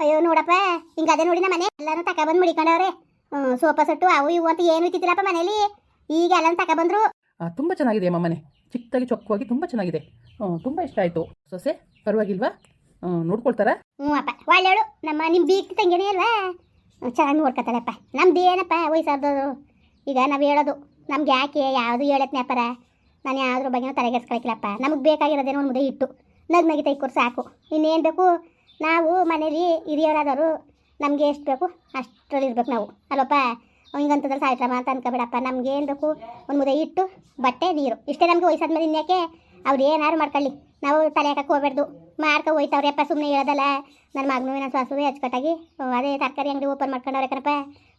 ಅಯ್ಯೋ ನೋಡಪ್ಪ ಹಿಂಗೆ ಅದೇ ನೋಡಿ ನಮ್ಮ ಮನೆ ಎಲ್ಲಾನು ಬಂದು ಮುಡಿಕೊಂಡವ್ರೆ. ಸೋಫಾ ಸೆಟ್ಟು ಅವು ಇವು ಅಂತ ಏನು ಇತ್ತಿದ್ದಿಲ್ಲಪ್ಪ ಮನೇಲಿ? ಈಗ ಎಲ್ಲಾನು ತಕ ಬಂದ್ರು. ತುಂಬ ಚೆನ್ನಾಗಿದೆ ಅಮ್ಮ ಮನೆ. ಚಿಕ್ಕದಾಗಿ ಚೊಕ್ಕವಾಗಿ ತುಂಬ ಚೆನ್ನಾಗಿದೆ. ತುಂಬಾ ಇಷ್ಟ ಆಯಿತು. ಸೊಸೆ ಪರವಾಗಿಲ್ವಾ? ನೋಡ್ಕೊಳ್ತಾರಾ? ಹ್ಞೂ ಅಪ್ಪ ಒಳ್ಳೆಯವಳು. ನಮ್ಮ ನಿಮ್ಮ ಬೀಕ್ ತಂಗಿನೇ ಅಲ್ವಾ? ಚೆನ್ನಾಗಿ ನೋಡ್ಕೊತಾಳಪ್ಪ. ನಮ್ದು ಏನಪ್ಪ ವಯಸ್ಸಾದವರು? ಈಗ ನಾವು ಹೇಳೋದು ನಮ್ಗೆ ಯಾಕೆ ಯಾವುದು ಹೇಳತ್ ನ್ಯಾಪಾರ ನಾನು ಯಾವ್ದ್ರ ಬಗ್ಗೆ ತಲೆಗೆಸ್ಕೊಳಕಿಲ್ಲಪ್ಪ ನಮಗೆ ಬೇಕಾಗಿರೋದೇನೋ ಒಂದು ಮುದ್ದೆ ಇಟ್ಟು ನಗ್ ನಗಿ ತೈಕೊರು ಸಾಕು. ಇನ್ನೇನು ಬೇಕು? ನಾವು ಮನೇಲಿ ಹಿರಿಯರಾದವರು ನಮಗೆ ಎಷ್ಟು ಬೇಕು ಅಷ್ಟರಲ್ಲಿ ಇರ್ಬೇಕು ನಾವು. ಅಲ್ಲಪ್ಪ ಹಿಂಗಂತಂದ್ರೆ ಸಾಯ್ತ್ರಮ್ಮ ಅಂತ ಅನ್ಕೋಬೇಡಪ್ಪ. ನಮ್ಗೆ ಏನು ಬೇಕು? ಒಂದು ಮುದ್ದೆ ಇಟ್ಟು ಬಟ್ಟೆ, ನೀರು. ಇಷ್ಟೇ ನಮಗೆ ವಯಸ್ಸಾದ್ಮೇಲೆ ಇನ್ಯಾಕೆ ಅವ್ರು ಏನಾದ್ರು ಮಾಡ್ಕೊಳ್ಳಿ. ನಾವು ತಲೆ ಹಾಕಕ್ಕೆ ಹೋಗ್ಬಾರ್ದು. ಮಾಡ್ಕೊ ಹೋಯ್ತವ್ರೆಪ್ಪ ಸುಮ್ಮನೆ ಹೇಳೋದಲ್ಲ. ನನ್ನ ಮಗನೂ ನನ್ನ ಸಾಸುವೆ ಅಚ್ಚುಕಟ್ಟಾಗಿ ಅದೇ ತರಕಾರಿ ಅಂಗಡಿ ಓಪನ್ ಮಾಡ್ಕೊಂಡವ್ರೆ ಕಣಪ್ಪ.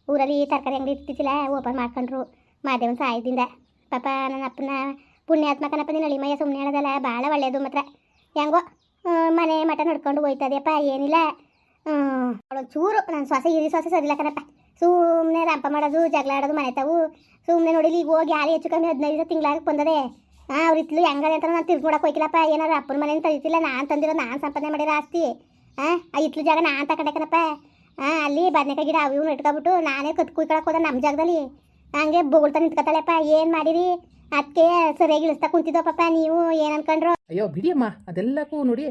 ಊರಲ್ಲಿ ತರಕಾರಿ ಅಂಗಡಿ ಇರ್ತಿದ್ದಿಲ್ಲ ಓಪನ್ ಮಾಡ್ಕೊಂಡ್ರು ಮಾಧ್ಯಮ ಸಾಯದಿಂದ ಪಾಪ ನನ್ನ ಅಪ್ಪನ ಪುಣ್ಯಾತ್ಮಕನಪ್ಪ ಕಣಪ್ಪ, ನೀನು ಅಳಿಮಯ್ಯ ಸುಮ್ಮನೆ ಹೇಳೋದಲ್ಲ ಭಾಳ ಒಳ್ಳೆಯದು ಮಾತ್ರ. ಹೆಂಗೋ? ಮನೆ ಮಠ ನಡ್ಕೊಂಡು ಹೋಯ್ತದೆಯಪ್ಪ, ಏನಿಲ್ಲ. ಚೂರು ನನ್ನ ಸೊಸೆ ಇರಿ, ಶ್ವಾಸ ಸರಿಲ್ಲ ಕಣಪ್ಪ. ಸುಮ್ಮನೆ ರಂಪ ಮಾಡೋದು, ಜಗಳ ಆಡೋದು ಮನೆ ತಾವು ಸುಮ್ಮನೆ ನೋಡಿಲಿ ಈಗ ಹೋಗಿ ಯಾರು ಹೆಚ್ಚು ಕಮ್ಮಿ ಹದಿನೈದು ತಿಂಗಳಾಗಿ ಬಂದದೆ. ಹಾಂ ಅವ್ರು ಇತ್ಲು ಹೆಂಗದೆ ಅಂತ ನಾನು ತಿರ್ಗಿ ನೋಡಕ್ಕೆ ಹೋಯ್ಕಿಲ್ಲಪ್ಪ ಏನಾರು ಅಪ್ಪನ ಮನೇನ ತಂದಿತ್ತಿಲ್ಲ ನಾನು ತಂದಿರೋ ನಾನು ಸಂಪಾದನೆ ಮಾಡಿರೋ ಆಸ್ತಿ. ಹಾಂ ಆ ಇತ್ಲು ಜಾಗ ನಾನು ತಗೊಂಡೆ ಕಣಪ್ಪ. ಹಾಂ ಅಲ್ಲಿ ಬದನೆಕಾಯಿ ಗಿಡ ಅವು ಇಟ್ಕೊಬಿಟ್ಟು ನಾನೇ ಕತ್ ಕುಯ್ಕೊಳಕ್ಕೆ ಹೋದ ನಮ್ಮ ಜಾಗದಲ್ಲಿ. ಹಂಗೆ ಬೊಗಳ್ತಾ ನಿಂತ್ಕೊತಾಳೆಪ್ಪ, ಏನು ಮಾಡಿರಿ? ಅದಕ್ಕೆ ಸರಿಯಾಗಿ ಇಳಿಸ್ತಾ ಕುಂತಿದ್ದೋ ಪಾಪ ನೀವು ಏನು ಅನ್ಕೊಂಡ್ರು? ಅಯ್ಯೋ ಬಿಡಿಯಮ್ಮ ಅದೆಲ್ಲಕ್ಕೂ ನೋಡಿ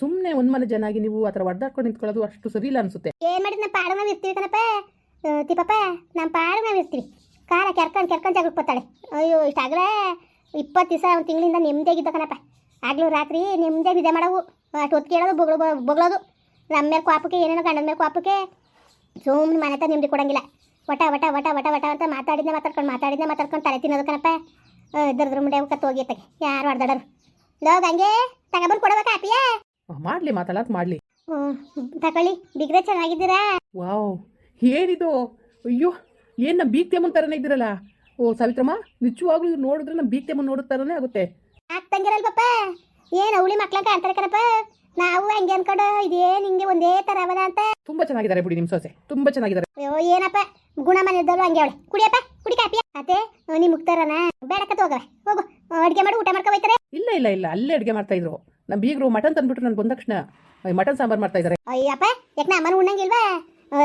ಸುಮ್ಮನೆ ಒಂದು ಮನೆ ಜನ ಆಗಿ ನೀವು ಆ ಥರ ನಿಂತ್ಕೊಳ್ಳೋದು ಅಷ್ಟು ಸರಿ ಇಲ್ಲ ಅನಿಸುತ್ತೆ. ಏನು ಮಾಡಿದ್ ನಮ್ಮ ಪಾಡು ನಾವು ಇರ್ತೀವಿ ಕಣಪ್ಪ. ತಿಪ್ಪ ತಿಪ್ಪಪ್ಪ ನಮ್ಮ ಪಾಡು ನಾವು ಇರ್ತೀವಿ. ಕಾರ ಕೆರ್ಕೊಂಡು ಕೆರ್ಕೊಂಡು ಜಾಗಕ್ಕೆ ಬರ್ತಾಳೆ. ಅಯ್ಯೋ ಇಷ್ಟಾಗಲೇ ಇಪ್ಪತ್ತು ದಿವಸ ಒಂದು ತಿಂಗಳಿಂದ ನೆಮ್ಮದಿಯಾಗಿದ್ದ ಕಣಪ್ಪ. ಆಗ್ಲೂ ರಾತ್ರಿ ನೆಮ್ಮದಿಯಾಗಿ ನಿದ್ದೆ ಮಾಡವು. ಅಷ್ಟು ಹೊತ್ತು ಕೇಳೋದು ಬೊಗಳು ಬೊಗಳೋದು. ನಮ್ಮ ಮೇಲೆ ಕ್ವಾಪಕ್ಕೆ ಏನೇನೋ ಗಂಡನ ಮೇಲೆ ಕ್ವಾಪಕ್ಕೆ ಸುಮ್ಮನೆ ಮನೆ ನೆಮ್ಮದಿ ಕೊಡಂಗಿಲ್ಲ. ವಟ ವಟ ವಟ ವಟ ವಟ ಅಂತ ಮಾತಾಡಿದ್ದೆ ಮಾತಾಡ್ಕೊಂಡು ಮಾತಾಡಿದ್ದೆ ಮಾತಾಡ್ಕೊಂಡು ತಲೆ ತಿನ್ನೋದು ಕಣಪ್ಪ. ಇದ್ರದ್ರ ಮುಂದೆ ಕತ್ತು ಹೋಗಿತ್ತಗೆ ಯಾರು ಹೊಡೆದಾಡರು ಲೋಗ ಹಂಗೆ ತಗೊಬಂದು ಕೊಡಬೇಕಾ ಕಾಪಿಯಾ? ಮಾಡ್ಲಿ ಮಾತಾಡತ್ ಮಾಡ್ಲಿ. ತಕೊಳ್ಳಿ ತಗೊಳ್ಳಿ ಬಿಗ್ರೆ ಚೆನ್ನಾಗಿದ್ದೀರಾ? ವಾವ್ ಏನಿದು? ಅಯ್ಯೋ ಏನು ನಮ್ಮ ಬೀಗ್ ತೆಮ್ಮನ ಥರನೇ ಇದ್ದೀರಲ್ಲ? ಓ ಸಾವಿತ್ರಮ್ಮ ನಿಜವಾಗ್ಲೂ ಇವ್ರು ನೋಡಿದ್ರೆ ನಮ್ಮ ಬೀಗ್ ತೆಮ್ಮನ್ ನೋಡೋ ಥರನೇ ಆಗುತ್ತೆ. ಆಗ್ತಂಗಿರಲ್ ಪಪ್ಪ? ಏನು ಅವಳಿ ಮಕ್ಳ ಅಂತಾರೆ ಕಣಪ್ಪ? ನಾವು ಹಂಗೆ ಅನ್ಕೊಂಡು ಇದೇನು ಹಿಂಗೆ ಒಂದೇ ತರ ಅವನ ಅಂತ? ತುಂಬಾ ಚೆನ್ನಾಗಿದ್ದಾರೆ ಬಿಡಿ ನಿಮ್ಮ ಸೊಸೆ. ತುಂಬ ಚೆನ್ನಾಗಿದ್ದಾರೆ. ಅಯ್ಯೋ ಏನಪ್ಪ? ಗುಣ ಮನೆಯದವ್ರು ಹಂಗೆ ಅವಳೆ. ಕುಡಿಯಪ್ಪ ಕುಡಿ ಕಾಪಿ ಅತ್ತೆ ನೀ ಮುಕ್ತಾರನ? ಬೇಡಕ್ಕ ಹೋಗವೆ ಹೋಗು. ಅಡುಗೆ ಮಾಡಿ ಊಟ ಮಾಡ್ಕೊ ಹೋಯ್ತಾರೆ. ಇಲ್ಲ ಇಲ್ಲ ಇಲ್ಲ. ಅಲ್ಲೇ ಅಡುಗೆ ಮಾಡ್ತಾ ಇದ್ರು. ನಮ್ಮ ಬೀಗರು ಮಟನ್ ತಂದ್ಬಿಟ್ರು ನಾನು ಬಂದ ತಕ್ಷಣ. ಮಟನ್ ಸಾಂಬಾರ್ ಮಾಡ್ತಾ ಇದ್ದಾರೆ ಅಯ್ಯಪ್ಪ ಯಾಕೆ ಅಮ್ಮನ ಉಣ್ಣಂಗಿಲ್ವಾ?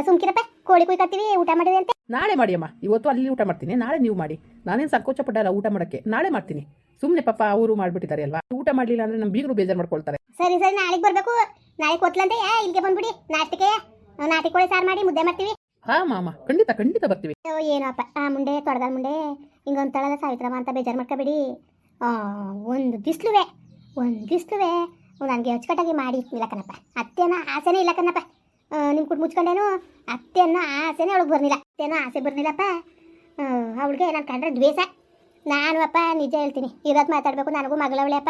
ಸುಮ್ಕಿರಪ್ಪ ಕೋಳಿ ಕುಯ್ಕೊತೀವಿ ಊಟ ಮಾಡಿದೆ ಅಂತ. ನಾಳೆ ಮಾಡಿ ಅಮ್ಮ ಇವತ್ತು ಅಲ್ಲಿ ಊಟ ಮಾಡ್ತೀನಿ. ನಾಳೆ ನೀವು ಮಾಡಿ. ನಾನೇನು ಸಂಕೋಚ ಪಡಲ್ಲ ಊಟ ಮಾಡಕ್ಕೆ. ನಾಳೆ ಮಾಡ್ತೀನಿ. ಸುಮ್ಮನೆ ಪಾಪ ಅವರು ಮಾಡ್ಬಿಟ್ಟಿದ್ದಾರೆ ಅಲ್ವಾ? ಊಟ ಮಾಡಲಿಲ್ಲ ಅಂದ್ರೆ ನಮ್ಮ ಬೀಗರು ಬೇಜಾರು ಮಾಡ್ಕೊಳ್ತಾರೆ. ಸರಿ ಸರಿ ನಾಳೆಗೆ ಬರಬೇಕು. ನಾಳೆ ಕೊತ್ಲಂತೆ ಇಲ್ಲಿಗೆ ಬಂದ್ಬಿಡಿ. ನಾಷ್ಟಕ್ಕೆ ನಾಟಿ ಕೋಳಿ ಸಾರು ಮಾಡಿ ಮುದ್ದೆ ಮಾಡ್ತೀವಿ. ಹಾಂ, ಮಾಮ, ಖಂಡಿತ ಖಂಡಿತ ಬರ್ತೀವಿ. ಏನಪ್ಪ? ಆ, ಮುಂಡೆ ತೊಡೆದ ಮುಂಡೆ. ಹಿಂಗೊಂತಳಲ್ಲ ಸಾವಿತ್ರಮ್ಮ ಅಂತ ಬೇಜಾರು ಮಾಡ್ಕೋಬೇಡಿ. ಒಂದು ದಿಸ್ಲುವೆ ಒಂದು ದಿಸ್ಲುವೆ. ನನಗೆ ಅಚ್ಚುಕಟ್ಟಾಗಿ ಮಾಡಿ, ಇಲ್ಲ ಕಣಪ್ಪ. ಅತ್ತೆನ ಆಸೆನೇ ಇಲ್ಲ ಕಣಪ್ಪ. ನಿಮ್ಮ ಕುಟ್ ಮುಚ್ಕೊಂಡೇನು? ಅತ್ತೆನ ಆಸೆನೇ ಅವಳಿಗೆ ಬರ್ನಿಲ್ಲ. ಅತ್ತೆನ ಆಸೆ ಬರ್ನಿಲ್ಲಪ್ಪ. ಅವಳಿಗೆ ನಾನು ಕಂಡ್ರೆ ದ್ವೇಷ. ನಾನು ಅಪ್ಪ ನಿಜ ಹೇಳ್ತೀನಿ. ಇರೋದು ಮಾತಾಡಬೇಕು, ನನಗೂ ಮಗಳವಳೆ ಅಪ್ಪ.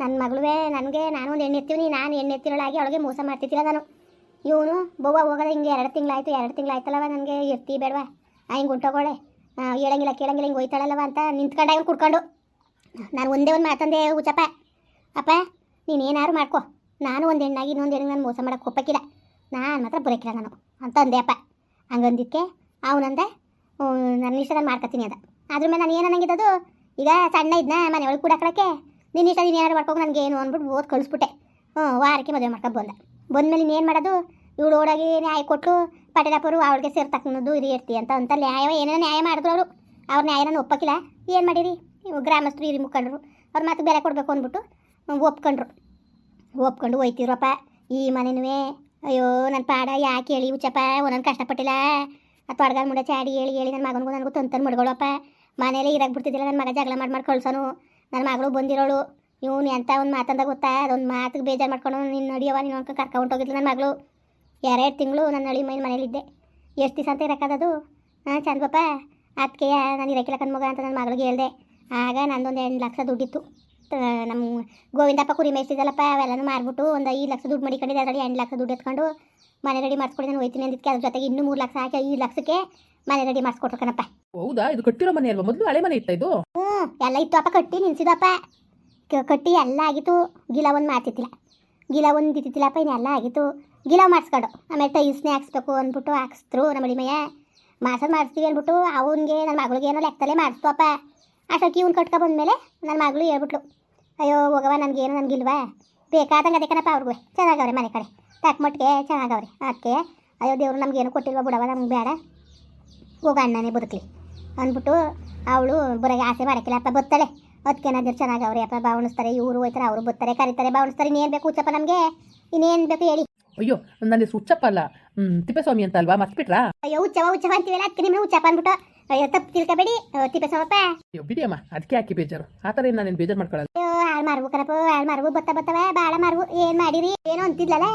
ನನ್ನ ಮಗಳುವೆ ನನಗೆ, ನಾನು ಒಂದು ಹೆಣ್ಣು ಎತ್ತೀವಿ ನಾನು ಹೆಣ್ಣೆತ್ತಿರೋಳಾಗಿ ಅವಳಿಗೆ ಮೋಸ ಮಾಡ್ತಿದ್ದಿಲ್ಲ ನಾನು. ಇವನು ಬವ್ವ ಹೋಗೋದ ಹಿಂಗೆ ಎರಡು ತಿಂಗಳಾಯ್ತು, ಎರಡು ತಿಂಗಳಾಯ್ತಲ್ಲವ ನನಗೆ ಎತ್ತಿ ಬೇಡವಾ. ಹಿಂಗೆ ಉಂಟೋಗೋಳೆ. ಹೇಳಂಗಿಲ್ಲ ಕೇಳಂಗಿಲ್ಲ, ಹಿಂಗೆ ಹೋಯ್ತಾಳಲ್ಲವ ಅಂತ ನಿಂತ್ಕೊಂಡ ಇವ್ನು ಕುಡ್ಕೊಂಡು. ನಾನು ಒಂದೇ ಒಂದು ಮಾತಂದೆ ಹುಚ್ಚಪ್ಪ ಅಪ್ಪ, ನೀನು ಏನಾರು ಮಾಡ್ಕೊ. ನಾನು ಒಂದು ಹೆಣ್ಣಾಗಿ ಇನ್ನೊಂದು ಹೆಣ್ಣು ನಾನು ಮೋಸ ಮಾಡೋಕ್ಕೆ ಒಪ್ಪಕ್ಕಿಲ್ಲ. ನಾನು ಮಾತ್ರ ಬರೋಕ್ಕಿಲ್ಲ ನಾನು ಅಂತ ಅಂದೆ ಅಪ್ಪ. ಹಂಗಂದಿದ್ದಕ್ಕೆ ಅವನಂದೆ ನನ್ನ ಇಷ್ಟ ನಾನು ಮಾಡ್ಕೊತೀನಿ ಅದ. ಆದ್ರ ಮೇಲೆ ನಾನು ಏನು ಅನ್ನಂಗಿದ್ದದು ಈಗ ಸಣ್ಣ ಇದ್ನ ಮನೆ ಒಳಗೆ ಕೂಡಾಕಳಕ್ಕೆ ನಿನ್ನ ಇಷ್ಟ ನೀನು ಏನಾರು ಮಾಡ್ಕೊಂಡು ನನಗೆ ಏನು ಅಂದ್ಬಿಟ್ಟು ಓದ್ ಕಳಿಸ್ಬಿಟ್ಟೆ. ಹ್ಞೂ, ವಾರಕ್ಕೆ ಮದುವೆ ಮಾಡ್ಕೊಂಡು ಬಂದ. ಬಂದ್ಮೇಲೆ ಇನ್ನೇನು ಮಾಡೋದು? ಇವಳು ಓಡಾಗಿ ನ್ಯಾಯ ಕೊಟ್ಟು ಪಟೇಲಪ್ಪರು ಅವಳಿಗೆ ಸೇರ್ತಕ್ಕನ್ನೋದು ಇದು ಇರ್ತಿ ಅಂತ ಅಂತ ನ್ಯಾಯ ಏನೋ ನ್ಯಾಯ ಮಾಡಿದ್ರು ಅವರು. ಅವ್ರ ನ್ಯಾಯ ನಾನು ಒಪ್ಪಕ್ಕಿಲ್ಲ ಏನು ಮಾಡಿರಿ? ಗ್ರಾಮಸ್ಥರು ಇರಿ ಮುಖಂಡರು. ಅವ್ರ ಮಾತು ಬೆಲೆ ಕೊಡಬೇಕು ಅಂದ್ಬಿಟ್ಟು ಒಪ್ಕೊಂಡ್ರು. ಒಪ್ಕೊಂಡು ಹೋಯ್ತಿರಪ್ಪ ಈ ಮನೆನೂ ಅಯ್ಯೋ ನನ್ನ ಪಾಡ ಯಾಕೆ ಹೇಳಿ ಉಚ್ಚಪ್ಪ ಒಂದೊಂದು ಕಷ್ಟಪಟ್ಟಿಲ್ಲ. ಅಥವಾ ತೊಡಗಾಲ ಮುಂಡೆ ಚಾಡಿ ಹೇಳಿ ಹೇಳಿ ನನ್ನ ಮಗನಿಗೂ ನನಗೂ ತಂತನ್ ಮಡ್ಗಳಪ್ಪ ಮನೇಲಿ ಇರಕ್ಕೆ ಬಿಡ್ತಿದ್ದಿಲ್ಲ ನನ್ನ ಮಗ ಜಗಳ ಮಾಡಿ ಮಾಡಿ ಕಳ್ಸೋನು ನನ್ನ ಮಗಳು ಬಂದಿರೋಳು. ಇವನು ಎಂಥ ಒಂದು ಮಾತಂದಾಗ ಗೊತ್ತಾ? ಅದೊಂದು ಮಾತಿಗೆ ಬೇಜಾರು ಮಾಡ್ಕೊಂಡು ನಿನ್ನ ನಡಿಯವ ನೀನು ಕರ್ಕೊಂಡು ಹೋಗಿದ್ಲು ನನ್ನ ಮಗಳು. ಎರಡು ತಿಂಗಳು ನನ್ನ ಅಳಿ ಮೈನ್ ಮನೇಲಿದ್ದೆ ಎಷ್ಟು ದಿವಸ ಅಂತ ಇರೋಕ್ಕದದು ಹಾಂ ಚಂದಪ್ಪ ಅದಕ್ಕೆ ನಾನು ಇರೋಕ್ಕಿಲ್ಲ ಕಣ್ಮಗ ಅಂತ ನನ್ನ ಮಗಳಿಗೆ ಹೇಳ್ದೆ. ಆಗ ನಂದೊಂದು ಎಂಟು ಲಕ್ಷ ದುಡ್ಡಿತ್ತು. ನಮ್ಮ ಗೋವಿಂದಪ್ಪ ಕುರಿ ಮೇಯಿಸಿದಲ್ಲಪ್ಪ ಅವೆಲ್ಲನೂ ಮಾರ್ಬಿಟ್ಟು ಒಂದು ಐದು ಲಕ್ಷ ದುಡ್ಡು ಮಡಿಕೊಂಡಿದ್ದೆ. ಅದರಲ್ಲಿ ಎಂಟು ಲಕ್ಷ ದುಡ್ಡು ಎತ್ಕೊಂಡು ಮನೆ ರೆಡಿ ಮಾಡಿಸ್ಕೊಡಿ ನಾನು ಹೋಯ್ತೀನಿ ಅಂದಿದ್ದಕ್ಕೆ ಅದ್ರ ಜೊತೆಗೆ ಇನ್ನೂ ಮೂರು ಲಕ್ಷ ಹಾಕಿ ಐದು ಲಕ್ಷಕ್ಕೆ ಮನೆ ರೆಡಿ ಮಾಡಿಸ್ಕೊಟ್ರು ಕಣಪ್ಪ. ಹೌದಾ? ಇದು ಕಟ್ಟಿರೋ ಮನೆ ಅಲ್ವಾ? ಮೊದಲು ಹಳೆ ಮನೆ ಇತ್ತ ಇದು? ಹ್ಞೂ ಎಲ್ಲ ಇತ್ತು ಅಪ್ಪ ಕಟ್ಟಿ ನಿಲ್ಸಿದಪ್ಪ. ಕಟ್ಟಿ ಎಲ್ಲ ಆಗಿತ್ತು. ಗಿಲ ಒಂದು ಮಾಡ್ತಿತ್ತಿಲ್ಲ. ಗಿಲ ಒಂದು ಇದ್ದಿತ್ತಿಲ್ಲಪ್ಪ ಇನ್ನೆಲ್ಲ ಆಗಿತ್ತು. ಗಿಲ ಮಾಡಿಸ್ಕೊಂಡು. ಆಮೇಲೆ ಟೈಲ್ಸ್ನೇ ಹಾಕ್ಸ್ಬೇಕು ಅಂದ್ಬಿಟ್ಟು ಹಾಕ್ಸಿದ್ರು ನಮ್ಮ ಅಳಿಮಯ್ಯ ಮಾಡ್ಸೋದು ಮಾಡಿಸ್ತೀವಿ ಅಂದ್ಬಿಟ್ಟು ಅವನಿಗೆ ನನ್ನ ಮಗಳಿಗೆ ಏನೋ ಲೆಕ್ಕದಲ್ಲೇ ಮಾಡಿಸ್ತಪ್ಪ ಅಷ್ಟೊತ್ತಿಗೆ ಇವ್ನು ಕಟ್ಕೊ ಬಂದಮೇಲೆ ನನ್ನ ಮಗಳು ಹೇಳ್ಬಿಟ್ಲು, ಅಯ್ಯೋ ಹೋಗವ ನನಗೇನು ನನಗಿಲ್ವಾ? ಬೇಕಾದಂಗೆ ಅದೇ ಅವ್ರಿಗೆ ಅವ್ರಿಗೂ. ಚೆನ್ನಾಗವ್ರೆ ಮನೆ ಕಡೆ. ತಕ್ಕ ಮಟ್ಟಿಗೆ ಚೆನ್ನಾಗವ್ರೆ. ಅದಕ್ಕೆ, ಅಯ್ಯೋ ದೇವ್ರು ನಮಗೇನು ಕೊಟ್ಟಿಲ್ವ ಬಿಡವ ನಮ್ಗೆ ಬೇಡ. ಹೋಗ ಅಣ್ಣನೇ ಬದುಕಲಿ. ಅಂದ್ಬಿಟ್ಟು ಅವಳು ಬರೋಗೆ ಆಸೆ ಮಾಡೋಕ್ಕಿಲ್ಲ, ಅಪ್ಪ ಬತ್ತಾಳೆ. ಅದಕ್ಕೆ ಏನಾದ್ರು ಚೆನ್ನಾಗವ್ರೆ. ಅಪ್ಪ ಭಾವಣಿಸ್ತಾರೆ ಇವರು ಹೋಯ್ತಾರೆ, ಅವರು ಬರ್ತಾರೆ ಕರೀತಾರೆ. ಭಾವಣಿಸ್ತಾರೆ ಇನ್ನೇನು ಬೇಕು ಹುಚ್ಚಪ್ಪ ನಮಗೆ? ಇನ್ನೇನು ಬೇಕು ಹೇಳಿ. ಅಯ್ಯೋ ನನ್ನ ಹೆಸರು ಹುಚ್ಚಪ್ಪ ಅಲ್ಲ ಹ್ಮ್, ತಿಪ್ಪೇಸ್ವಾಮಿ ಅಂತ ಅಲ್ವಾ ಮರ್ತ್ಬಿಟ್ರಾ? ಅಯ್ಯೋ ಉಚ್ಚವ ಉಚ್ಚವ ಅಂತೀವಲ್ಲ ಅದಕ್ಕೆ ನಿಮ್ಮ ಉಚ್ಚಪ್ಪ ಅಂದ್ಬಿಟ್ಟು ಅಯ್ಯೋ ತಪ್ಪು ತಿಳ್ಕೊಬೇಡಿ. ತಿಪ್ಪೇಸ್ವಾಮಪ್ಪ. ಅಯ್ಯೋ ಬಿಡಿಯಮ್ಮ ಅದಕ್ಕೆ ಹಾಕಿ ಬೇಜಾರು? ಆ ಥರ ಏನು ನಾನೇನು ಬೇಜಾರು ಮಾಡ್ಕೊಳ್ಳಲ್ಲ? ಅಯ್ಯೋ ಹಾಳು ಮಾರ್ಬು ಕಣಪ್ಪ ಹಾಳು ಮಾರ್ಬು ಬತ್ತ ಬತ್ತವ ಬಾಳ ಮಾರ್ಬು ಏನು ಮಾಡಿರಿ? ಏನೋ ಅಂತಿದ್ಲಲ್ಲ?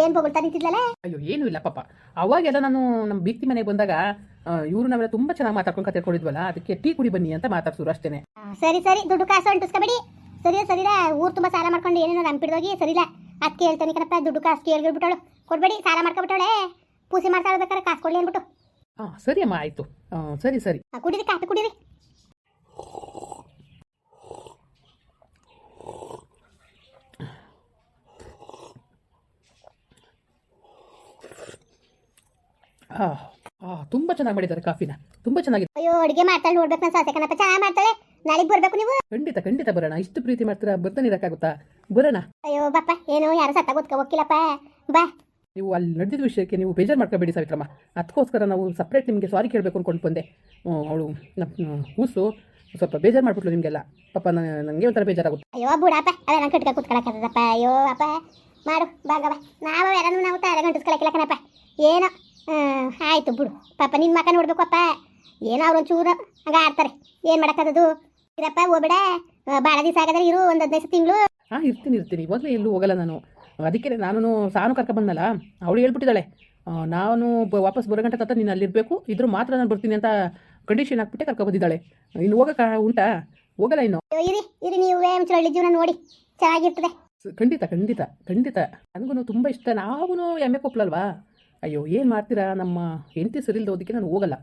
ಏನು ಬೊಗಳ್ತಾ ನಿಂತಿದ್ಲಲ್ಲ? ಅಯ್ಯೋ ಏನೂ ಇಲ್ಲ ಪಾಪ. ಅವಾಗೆಲ್ಲ ನಾನು ನಮ್ಮ ಬೀಕ್ತಿ ಮನೆಗೆ ಬಂದಾಗ ಇವರು ನಾವೆಲ್ಲ ತುಂಬ ಚೆನ್ನಾಗಿ ಮಾತಾಡ್ಕೊಂಡು ಕತ್ತಿಕೊಂಡಿದ್ವಲ್ಲ ಅದಕ್ಕೆ ಟೀ ಕುಡಿ ಬನ್ನಿ ಅಂತ ಮಾತಾಡ್ಸೋರು ಅಷ್ಟೇನೆ. ಸರಿ ಸರಿ ದುಡ್ಡು ಕಾಸು ಅಂಟಿಸ್ಕೊಬೇಡಿ ಸರಿ ಸರಿಲ್ಲ ಊರು ತುಂಬ ಸಾಲ ಮಾಡ್ಕೊಂಡು ಏನೇನೋ ನಂಬಿಡ್ದೋಗಿ ಸರಿಲ್ಲ ಅದಕ್ಕೆ ಹೇಳ್ತಾನೆ ಕಣಪ್ಪ ದುಡ್ಡು ಕಾಸು ಕೇಳ್ಬಿಟ್ಟವಳು ಕೊಡ್ಬೇಡಿ ಸಾಲ ಮಾಡ್ಕೊಬಿಟ್ಟವಳೆ ಪೂಸಿ ಮಾಡ್ತಾ ಇರ್ಬೇಕಾದ್ರೆ ಕಾಸು ಕೊಡ್ಲಿ ಅಂದ್ಬಿಟ್ಟು. ಹಾಂ ಸರಿ ಅಮ್ಮ ಆಯಿತು. ಸರಿ ಸರಿ. ಕುಡೀರಿ ಕಾಫಿ ಕುಡಿರಿ. ಹಾಂ ಹಾಂ ತುಂಬ ಚೆನ್ನಾಗಿ ಮಾಡಿದ್ದಾರೆ ಕಾಫಿನ. ತುಂಬ ಚೆನ್ನಾಗಿದೆ. ಅಯ್ಯೋ ಅಡುಗೆ ಮಾಡ್ತಾಳೆ ನೋಡ್ಬೇಕು ನಾನು ಸಾಸೆ ಕಣಪ್ಪ. ಚೆನ್ನಾಗಿ ಮಾಡ್ತಾಳೆ. ನಾಳೆಗೆ ಬರ್ಬೇಕು ನೀವು? ಖಂಡಿತ ಖಂಡಿತ ಬರೋಣ. ಇಷ್ಟು ಪ್ರೀತಿ ಮಾಡ್ತೀರಾ? ಬರ್ತಾನೆ ಇರಕ್ಕಾಗುತ್ತಾ? ಬರೋಣ. ಅಯ್ಯೋ ಬಪ್ಪ ಏನೋ ಯಾರು ಸತ್ತ ಗೊತ್ಕ ಹೋಗಿಲ್ಲಪ್ಪ ಬಾ. ನೀವು ಅಲ್ಲಿ ನಡೆದಿದ್ದ ವಿಷಯಕ್ಕೆ ನೀವು ಬೇಜಾರು ಮಾಡ್ಕೋಬೇಡಿ ಸಾವಿತ್ರಮ್ಮ. ಅದಕ್ಕೋಸ್ಕರ ನಾವು ಸಪ್ರೇಟ್ ನಿಮಗೆ ಸಾರಿ ಕೇಳಬೇಕು ಅಂದ್ಕೊಂಡು ಬಂದೆ. ಅವಳು ನಮ್ಮ ಕೂಸು. ಸ್ವಲ್ಪ ಬೇಜಾರು ಮಾಡ್ಬಿಟ್ಲು ನಿಮಗೆಲ್ಲ. ಪಾಪ ನನಗೆ ಒಂಥರ ಬೇಜಾರಾಗುತ್ತೆ. ಅಯ್ಯೋ ಬುಡಪ್ಪ ಅವೆಲ್ಲ ಕಟ್ಕ ಕೂತ್ಕೊಳಕ್ಕದಪ್ಪ ಅಯ್ಯೋ ಅಪ್ಪ. ಮಾಡು ಬಾಗವ ನಾವು ಯಾರನ್ನು ನಾವು ತಾಳೆ ಗಂಟೆ ಕಣಪ್ಪ. ಏನೋ ಆಯಿತು ಬಿಡು. ಪಾಪ ನಿನ್ನ ಮಕ್ಕ ನೋಡ್ಬೇಕಪ್ಪ. ಏನೋ ಅವ್ರೊಂದು ಚೂರು ಹಂಗ ಆಡ್ತಾರೆ. ಏನು ಮಾಡಕ್ಕದದು ಇರಪ್ಪ ಹೋಗ್ಬೇಡ ಬಹಳ ಭಾಳ ದಿವಸ ಆಗದ್ರೆ ಇರು ಒಂದು ಹದಿನೈದು ತಿಂಗಳು. ಹಾಂ ಇರ್ತೀನಿ ಇರ್ತೀನಿ. ಇವಾಗಲೇ ಎಲ್ಲೂ ಹೋಗಲ್ಲ ನಾನು. ಅದಕ್ಕೆ ನಾನು ಸಾನು ಕರ್ಕೊಂಬಂದಲ್ಲ ಅವಳು ಹೇಳ್ಬಿಟ್ಟಿದ್ದಾಳೆ ನಾನು ಬ ವಾಪಸ್ ಬರೋ ಗಂಟೆ ತತ್ತ ನೀನು ಅಲ್ಲಿರಬೇಕು. ಇದ್ರು ಮಾತ್ರ ನಾನು ಬರ್ತೀನಿ ಅಂತ ಕಂಡೀಷನ್ ಹಾಕ್ಬಿಟ್ಟೆ ಕರ್ಕೊಬಂದಿದ್ದಾಳೆ ಇನ್ನು ಹೋಗಕ್ಕೆ ಉಂಟಾ? ಹೋಗಲ್ಲ ಇನ್ನು. ಇರಿ ಇರಿ ನೀವು ಹಳ್ಳಿ ಜೀವನ ನೋಡಿ. ಚೆನ್ನಾಗಿರ್ತದೆ. ಖಂಡಿತ ಖಂಡಿತ ಖಂಡಿತ. ನನಗೂ ತುಂಬ ಇಷ್ಟ. ನಾವು ಎಮ್ಮೆ ಕೊಪ್ಪಳಲ್ವಾ ಅಯ್ಯೋ ಏನು ಮಾಡ್ತೀರಾ ನಮ್ಮ ಹೆಂಡತಿ ಸರಿಲ್ದೋದಕ್ಕೆ ನಾನು ಹೋಗಲ್ಲ.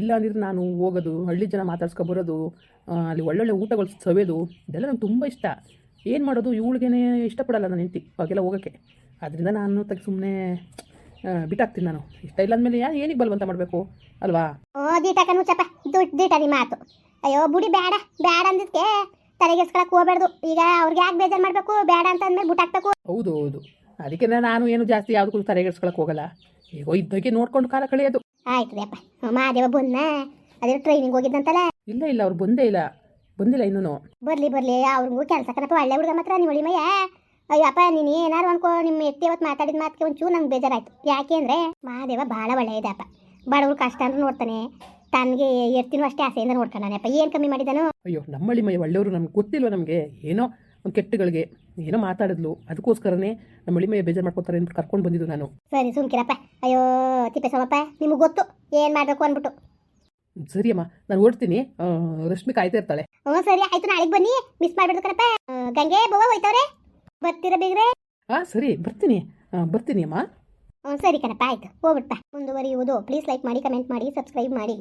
ಇಲ್ಲ ಅಂದಿದ್ರೆ ನಾನು ಹೋಗೋದು ಹಳ್ಳಿ ಜನ ಮಾತಾಡ್ಸ್ಕೊ ಬರೋದು ಅಲ್ಲಿ ಒಳ್ಳೊಳ್ಳೆ ಊಟಗಳು ಸವಿಯೋದು ಇದೆಲ್ಲ ನಂಗೆ ತುಂಬ ಇಷ್ಟ. ಏನು ಮಾಡೋದು? ಇವಳಿಗೇನೆ ಇಷ್ಟಪಡಲ್ಲ ನನ್ನ ಹೆಂಡತಿ ಅವಾಗೆಲ್ಲ ಹೋಗೋಕ್ಕೆ. ಅದರಿಂದ ನಾನು ತಗ ಸುಮ್ಮನೆ ಬಿಟ್ಟಾಗ್ತೀನಿ ನಾನು. ಇಷ್ಟ ಇಲ್ಲ ಅಂದಮೇಲೆ ಯಾರು ಏನಿಗೆ ಬಲ್ವಂತ ಮಾಡಬೇಕು? ಅಲ್ವಾ? ಓ ದೀಟಕ ನುಚ್ಚಪ್ಪ ನಿಮ್ಮ ಮಾತು. ಅಯ್ಯೋ ಬುಡಿ ಬೇಡ ಬೇಡ ಅಂದಿದ್ದಕ್ಕೆ ತಲೆಗೆಸ್ಕೊಳಕ್ ಹೋಗ್ಬಾರ್ದು ಈಗ ಅವ್ರಿಗೆ ಯಾಕೆ ಬೇಜಾರು ಮಾಡಬೇಕು? ಬೇಡ ಅಂತ ಅಂದಮೇಲೆ ಬಿಟ್ಟಾಕ್ಬೇಕು. ಹೌದು ಹೌದು ಅದಕ್ಕೆ ನಾನು ಏನು ಜಾಸ್ತಿ ಯಾವುದಕ್ಕೂ ತಲೆಗೆಡ್ಸ್ಕೊಳಕ್ಕೆ ಹೋಗಲ್ಲ. ಈಗ ಇದ್ದಾಗೆ ನೋಡ್ಕೊಂಡು ಕಾಲ ಕಳೆಯೋದು. ಆಯ್ತದೆ ಅಪ್ಪ ಮಹಾದೇವ ಬಂದ ಅದೇ ಟ್ರೈನಿಂಗ್ ಹೋಗಿದ್ದಂತಲ್ಲ ಇಲ್ಲ ಇಲ್ಲ ಅವ್ರು ಬಂದೇ ಇಲ್ಲ. ಬಂದಿಲ್ಲ ಇನ್ನೂ ಬರ್ಲಿ ಬರ್ಲಿ ಅವ್ರಿಗೂ ಕೆಲಸ ಕಣಪ್ಪ ಒಳ್ಳೆ ಹುಡುಗ ಮಾತ್ರ ನೀವು ಒಳಿಮಯ್ಯ ಅಯ್ಯಪ್ಪ ನೀನು ಏನಾರು ಅನ್ಕೋ ನಿಮ್ಮ ಎತ್ತಿ ಅವತ್ತು ಮಾತಾಡಿದ ಮಾತಿಗೆ ಒಂಚೂರು ನಂಗೆ ಬೇಜಾರಾಯ್ತು. ಯಾಕೆ ಅಂದರೆ ಮಹಾದೇವ ಭಾಳ ಒಳ್ಳೆ ಇದೆ ಅಪ್ಪ ಬಡವ್ರ ಕಷ್ಟ ಅಂದ್ರೆ ನೋಡ್ತಾನೆ. ತನಗೆ ಎತ್ತಿನೂ ಅಷ್ಟೇ ಆಸೆಯಿಂದ ನೋಡ್ಕೊಂಡಾನೆಪ್ಪ. ಏನು ಕಮ್ಮಿ ಮಾಡಿದಾನು? ಅಯ್ಯೋ ನಮ್ಮಳ್ಳಿ ಮೈ ಒಳ್ಳೆಯವರು ನಮ್ಗೆ ಗೊತ್ತಿಲ್ವ ನಮಗೆ? ಏನೋ ಒಂದು ಕೆಟ್ಟಗಳಿಗೆ. ಏನೋ ಮಾತಾಡಿದ್ಲು. ಅದಕ್ಕೋಸ್ಕರನೇ ನಮ್ಮ ಅಳಿಮೆಯ ಬೇಜಾರು ಮಾಡ್ಕೊತಾರೆ ಅಂತ ಕರ್ಕೊಂಡು ಬಂದಿದ್ದು ನಾನು. ಸರಿ ಸುಮ್ಕಿರಪ್ಪ ಅಯ್ಯೋ ತಿಪ್ಪೇಸವಪ್ಪ ನಿಮಗೆ ಗೊತ್ತು. ಏನು ಮಾಡಬೇಕು ಅಂದ್ಬಿಟ್ಟು. ಸರಿ ಅಮ್ಮ. ನಾನು ಓಡ್ತೀನಿ. ರಶ್ಮಿ ಕಾಯ್ತಾ ಇರ್ತಾಳೆ. ಹ್ಞೂ ಸರಿ. ಆಯ್ತು ನಾಳೆಗೆ ಬನ್ನಿ. ಮಿಸ್ ಮಾಡ್ಬಿಡ್ದು ಕರಪ್ಪ ಗಂಗೆ ಬೋವ ಹೋಯ್ತವ್ರೆ? ಬರ್ತೀರ ಬೇಗ್ರೆ ಹಾಂ ಸರಿ. ಬರ್ತೀನಿ. ಬರ್ತೀನಿ ಅಮ್ಮ. ಹ್ಞೂ ಸರಿ ಕಣಪ್ಪ. ಆಯ್ತು. ಹೋಗ್ಬಿಟ್ಪ. ಮುಂದುವರಿಯುವುದು. ಪ್ಲೀಸ್ ಲೈಕ್ ಮಾಡಿ ಕಮೆಂಟ್ ಮಾಡಿ ಸಬ್ಸ್ಕ್ರೈಬ್ ಮಾಡಿ.